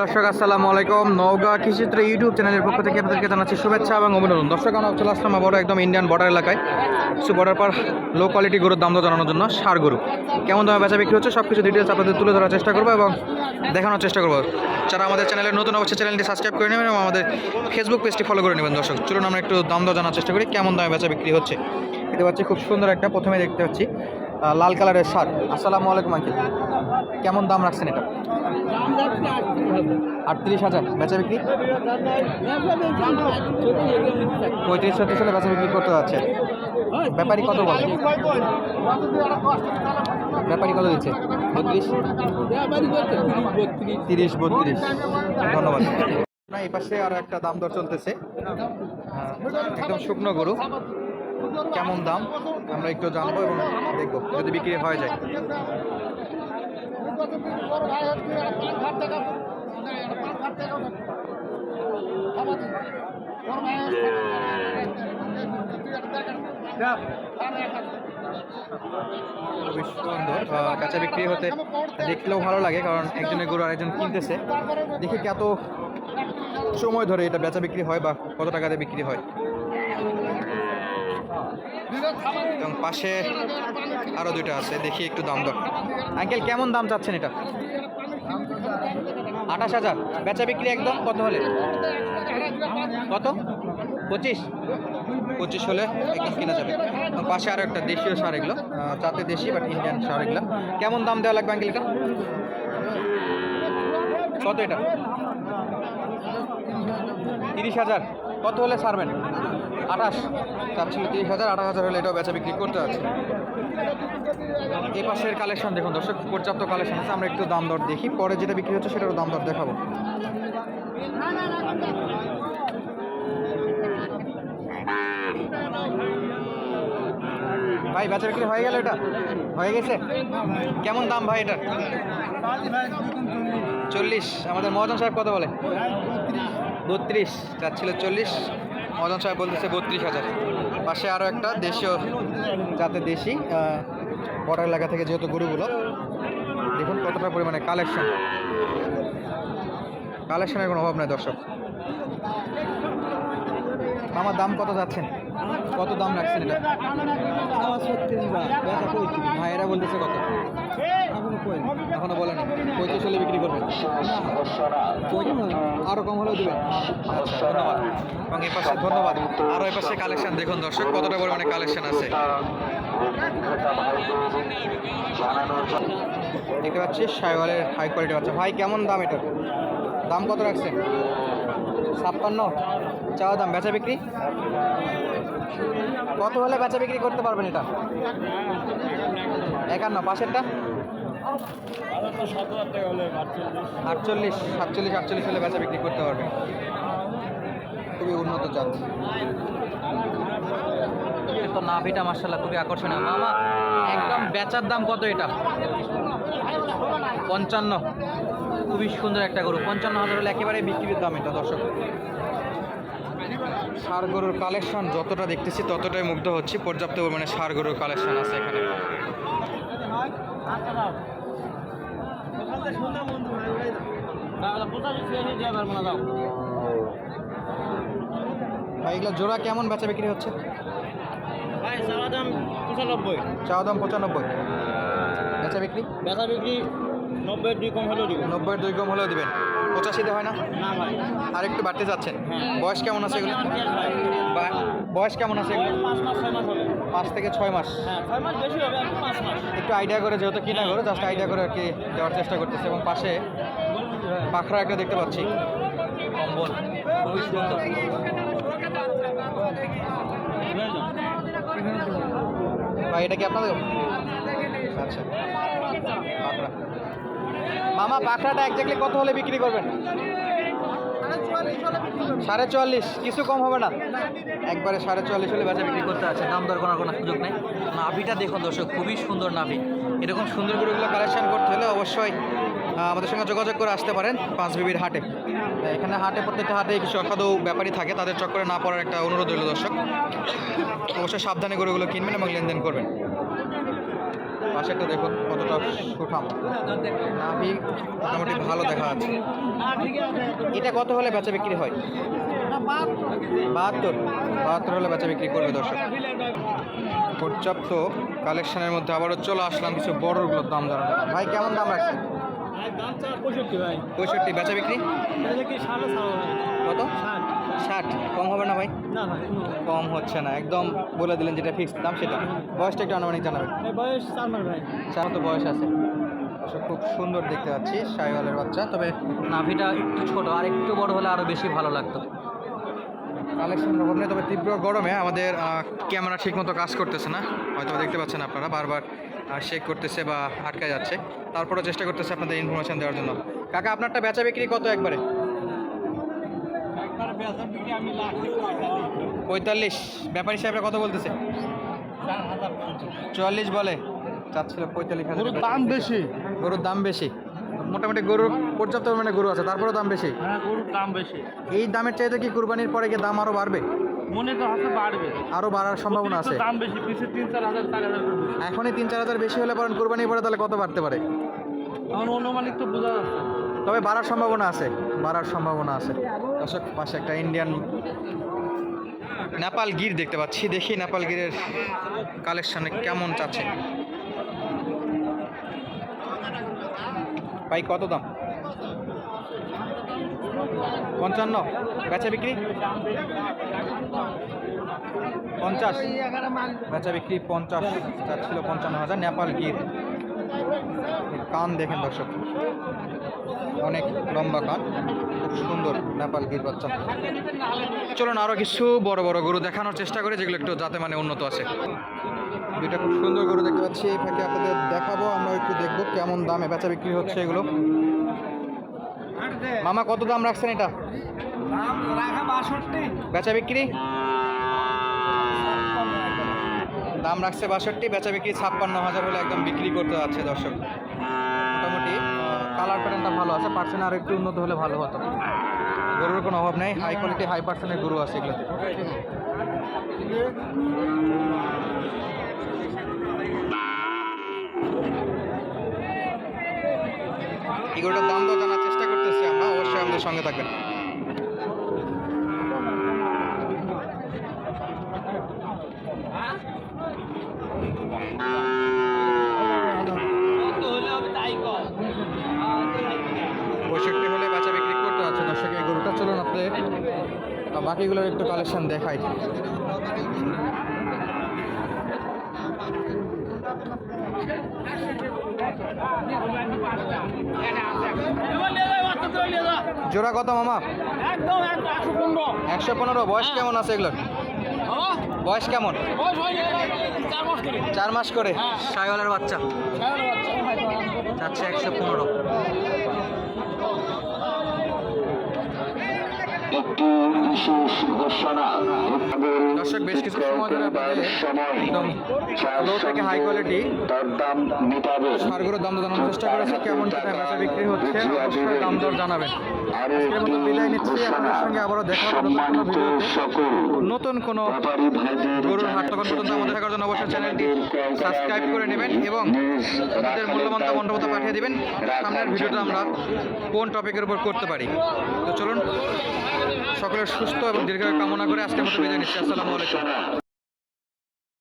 দর্শক, আসসালামু আলাইকুম। নওগাঁ কৃষিত্র ইউটিউব চ্যানেলের পক্ষ থেকে আপনাদেরকে জানাচ্ছি শুভেচ্ছা এবং অভিনন্দন। দর্শক, আমরা চলে আসলাম বড় একদম ইন্ডিয়ান বর্ডার এলাকায়। কিছু বর্ডার পার লো কোয়ালিটি গরুর দাম জানানোর জন্য সার গরু। কেমন দামে বেচা বিক্রি হচ্ছে সব কিছু ডিটেলস আপনাদের তুলে ধরার চেষ্টা করব এবং দেখানোর চেষ্টা করব। যারা আমাদের চ্যানেলে নতুন, অবশ্যই চ্যানেলটি সাবস্ক্রাইব করে নেবেন এবং আমাদের ফেসবুক পেজটি ফলো করে নেবেন দর্শক। চলুন আমরা একটু দাম দর জানার চেষ্টা করি, কেমন দামে বেচা বিক্রি হচ্ছে। দেখতে পাচ্ছি খুব সুন্দর একটা প্রথমে দেখতে পাচ্ছি লাল কালারের শার্ট। আসসালামু আলাইকুম, আঙ্কিল। কেমন দাম রাখছেন এটা? আটত্রিশ হাজার। বেচা বিক্রি? পঁয়ত্রিশ ছত্রিশ হলে বেচা বিক্রি করতে যাচ্ছে। ব্যাপারী কত বলে? ব্যাপারী কত দিচ্ছে? বত্রিশ? তিরিশ, বত্রিশ। ধন্যবাদ। না, এই পাশে আরও একটা দাম দর চলতেছে। একদম শুকনো গরু। কেমন দাম? আমরা একটু জানব এবং দেখব, যদি বিক্রি হয়ে যায়। সুন্দর কাঁচা বিক্রি হতে দেখলেও ভালো লাগে, কারণ একজনের গরু আরেকজন কিনতেছে। দেখি কত সময় ধরে এটা বেচা বিক্রি হয় বা কত টাকাতে বিক্রি হয়। এবং পাশে আরও দুইটা আছে, দেখি একটু দাম দর। আঙ্কেল, কেমন দাম চাচ্ছেন এটা? আঠাশ হাজার। বেচা বিক্রি একদম কত হলে? কত? পঁচিশ? পঁচিশ হলে একদম কিনা যাবে। পাশে আরও একটা দেশীয় সার এগুলো তাতে দেশি বাট ইন্ডিয়ান সার এগুলো। কেমন দাম দেওয়া লাগবে আঙ্কেল এটা কত এটা? তিরিশ হাজার। কত হলে ছাড়বেন আঠাশ চাচ্ছিল তিরিশ হাজার, আঠাশ হাজার হলে এটাও বেচা বিক্রি করতে আছে। এই পাশের কালেকশন দেখুন দর্শক, পর্যাপ্ত কালেকশন আছে, আমরা একটু দাম দর দেখি, পরে যেটা বিক্রি হচ্ছে সেটারও দাম দর দেখাবো। ভাই, বেচা বিক্রি হয়ে গেল এটা? হয়ে গেছে? কেমন দাম ভাই এটার চল্লিশ, আমাদের মহাজন সাহেব কত বলে? বত্রিশ চাচ্ছিল চল্লিশ। মদন সাহেব বলতেছে বত্রিশ হাজার। পাশে আরও একটা দেশীয় যাতে দেশি বর্ডার এলাকা থেকে যেহেতু গরুগুলো। দেখুন কতটা পরিমাণে কালেকশন কালেকশনের কোনো অভাব নাই দর্শক। আমার দাম কত যাচ্ছেন কত দাম রাখছেন এটা? ভাইয়েরা বলতেছে কত। এখনও বলেন পঁয়ত্রিশ হলে বিক্রি করবেন। আরও কম হলেও দিবেন। আচ্ছা ধন্যবাদ। এবং এই পাশে ধন্যবাদ। আরও এই পাশে কালেকশন দেখুন দর্শক, কতটা পরিমাণে কালেকশন আছে। দেখতে পাচ্ছি সাইওয়ালের হাই কোয়ালিটি বাচ্চা। ভাই, কেমন দাম এটা দাম কত রাখছেন? ছাপ্পান্ন, চাওয়া দাম, বেচা বিক্রি? কত হলে বেচা বিক্রি করতে পারবেন এটা? একান্ন, পাশেরটা? আটচল্লিশ, সাতচল্লিশ, আটচল্লিশ হলে বেচা বিক্রি করতে পারবে। খুবই উন্নত জাত। তো নাভিটা মার্শাল্লাহ খুবই আকর্ষণীয়। মামা, একদম বেচার দাম কত এটা? পঞ্চান্ন। খুবই সুন্দর একটা গরু। পঞ্চান্ন হাজার হলে একেবারে বিক্রির দাম এটা দর্শক। সার গরুর কালেকশন যতটা দেখতেছি ততটাই মুগ্ধ হচ্ছি। পর্যাপ্ত পরিমাণে সার গরুর কালেকশন আছে এখানে। ভাই এগুলো জোড়া কেমন বেচা বিক্রি হচ্ছে? ভাই চাওয়া দাম পঁচানব্বই। চাওয়া দাম পঁচানব্বই। বেচা বিক্রি? বেচা বিক্রি নব্বই দুই কম হলেও দিব নব্বই দুই কম হলেও দিবেন। পঁচাশিতে হয় না? না ভাই। আর একটু বাড়তে যাচ্ছেন হ্যাঁ। বয়স কেমন আছে এগুলো? বয়স কেমন আছে এগুলো? পাঁচ থেকে ছয় মাস। হ্যাঁ ছয় মাস বেশি হবে পাঁচ মাস। একটু আইডিয়া করে যেহেতু কিনা করো জাস্ট আইডিয়া করে আর কি দেওয়ার চেষ্টা করতেছে। এবং পাশে পাখরা একটা দেখতে পাচ্ছি। কম্বল। খুবই সুন্দর। ভাই এটা কি আপনাদের? আচ্ছা পাখরা। মামা পাখরাটা একজাক্টলি কত হলে বিক্রি করবেন? সাড়ে চুয়াল্লিশ, কিছু কম হবে না। একবারে সাড়ে চুয়াল্লিশ হলে বেচা বিক্রি করতে আছে, দাম দর করার কোনো সুযোগ নেই। নাভিটা দেখুন দর্শক, খুবই সুন্দর নাভি। এরকম সুন্দর গরুগুলো কালেকশন করতে হলে অবশ্যই আমাদের সঙ্গে যোগাযোগ করে আসতে পারেন পাঁচ বিবির হাটে। এখানে হাটে, প্রত্যেকটা হাটে কিছু অসাধু ব্যাপারী থাকে, তাদের চক্করে না পড়ার একটা অনুরোধ রইল দর্শক। অবশ্যই সাবধানে গরুগুলো কিনবেন এবং লেনদেন করবেন। পাশেরটা দেখুন কতটা সুঠাম। নাভি মোটামুটি ভালো দেখা যাচ্ছে। এটা কত হলে বেচা বিক্রি হয়? বাহাত্তর। বাহাত্তর হলে বেচা বিক্রি করবে দর্শক। পর্যাপ্ত কালেকশনের মধ্যে আবারও চলে আসলাম কিছু বড়গুলোর দাম জানানো ভাই কেমন দাম রাখছেন? পঁয়ষট্টি ভাই। পঁয়ষট্টি। বেচা বিক্রি? কত? ষাট কম হবে না ভাই? না ভাই কম হচ্ছে না একদম বলে দিলেন যেটা ফিক্সড দাম সেটা। বয়সটা একটু আনুমানিক জানাবেন। বয়স চার মাস ভাই। চার মতো বয়স আছে। খুব সুন্দর দেখতে পাচ্ছি সাইওয়ালের বাচ্চা। তবে নাভিটা একটু ছোট আর একটু বড় হলে আরও বেশি ভালো লাগতো। কালেকশন অভাব নেই তবে তীব্র গরমে আমাদের ক্যামেরা ঠিকমতো কাজ করতেছে না। হয়তো দেখতে পাচ্ছেন আপনারা বারবার শেক করতেছে বা আটকে যাচ্ছে। তারপরেও চেষ্টা করতেছে আপনাদের ইনফরমেশন দেওয়ার জন্য। কাকা আপনারটা বেচা বিক্রি কত একবারে একবার বেতন বিক্রি আমি লাখ পঁয়তাল্লিশ। ব্যাপারী সাহেবরা কত বলতেছে? চুয়াল্লিশ বলে। চাচ্ছিল পঁয়তাল্লিশ হাজার গরুর দাম বেশি। গরুর দাম বেশি। মোটামুটি গরুর পর্যাপ্ত পরিমাণে গরু আছে তারপরেও দাম বেশি। হ্যাঁ গরুর দাম বেশি। এই দামের চাইতে কি কুরবানির পরে গিয়ে দাম আরও বাড়বে? মনে তো হাতে বাড়বে। আরও বাড়ার সম্ভাবনা আছে। দাম বেশি পিছিয়ে তিন চার হাজার চার হাজার এখনই তিন চার হাজার বেশি হলে পরে কুরবানির পরে তাহলে কত বাড়তে পারে? এখন অনুমানিক তো বোঝা যাচ্ছে। তবে বাড়ার সম্ভাবনা আছে বাড়ার সম্ভাবনা আছে। দর্শক, পাশে একটা ইন্ডিয়ান নেপাল গির দেখতে পাচ্ছি। দেখি নেপাল গিরের কালেকশনে কেমন চাচ্ছে। ভাই, কত দাম? পঞ্চান্ন। বেচা বিক্রি? পঞ্চাশ। বেচা বিক্রি পঞ্চাশ। চাচ্ছিল পঞ্চান্ন হাজার নেপাল গির। কান দেখেন দর্শক। অনেক লম্বা কান খুব সুন্দর নেপাল গির বাচ্চা। চলুন আরও কিছু বড় বড় গরু দেখানোর চেষ্টা করি যেগুলো একটু যাতে মানে উন্নত আছে। দুইটা খুব সুন্দর গরু দেখতে পাচ্ছি এই ফাঁকে আপনাদের দেখাবো আমরা একটু দেখব কেমন দামে বেচা বিক্রি হচ্ছে এগুলো। মামা কত দাম রাখছেন এটা? বেচা বিক্রি? দাম রাখছে বাষট্টি বেচা বিক্রি ছাপ্পান্ন হাজার হলে একদম বিক্রি করতে যাচ্ছে দর্শক। মোটামুটি কালার প্যাটার্নটা ভালো আছে পার্সেন্ট আর একটু উন্নত হলে ভালো হতো। গরুর কোনো অভাব নেই হাই কোয়ালিটি হাই পার্সেন্টের গরু আছে এগুলোতে। এই গরুটার দাম দর জানার চেষ্টা করতেছি আমরা, অবশ্যই আমাদের সঙ্গে থাকবেন পঁয়ষট্টি হলে বেচা বিক্রি করতে যাচ্ছে দর্শক এই গরুটা চলুন আপনাদের বাকিগুলোর একটু কালেকশন দেখাই। জোড়া কত মামা? একদম একশো পনেরো। বয়স কেমন আছে এগুলোর বয়স কেমন? চার মাস করে। করে? হ্যাঁ। সাইওয়ালের বাচ্চা। যাচ্ছে একশো পনেরো। একটি বিশেষ ঘোষণা। দর্শক, বেশ কিছু সময় ধরে একদম low থেকে quality তার দাম মেটাবে সারগুলোর দাম জানানোর চেষ্টা করেছি কেমন টাকা বেচা বিক্রি হচ্ছে অবশ্যই দাম দর জানাবেন। আজকের মতো বিদায় নিচ্ছি আপনাদের সঙ্গে আবারও দেখা হবে নতুন কোনো ভিডিওতে। নতুন কোনো গরুর হাট তখন পর্যন্ত আমাদের দেখার জন্য অবশ্যই চ্যানেলটি সাবস্ক্রাইব করে নেবেন এবং আপনাদের মূল্যবান মন্তব্য পাঠিয়ে দিবেন। সামনের ভিডিওটা আমরা কোন টপিকের উপর করতে পারি? তো চলুন সকলের সুস্থ এবং দীর্ঘ কামনা করে আজকের মতো বিদায় নিচ্ছি। আসসালামু আলাইকুম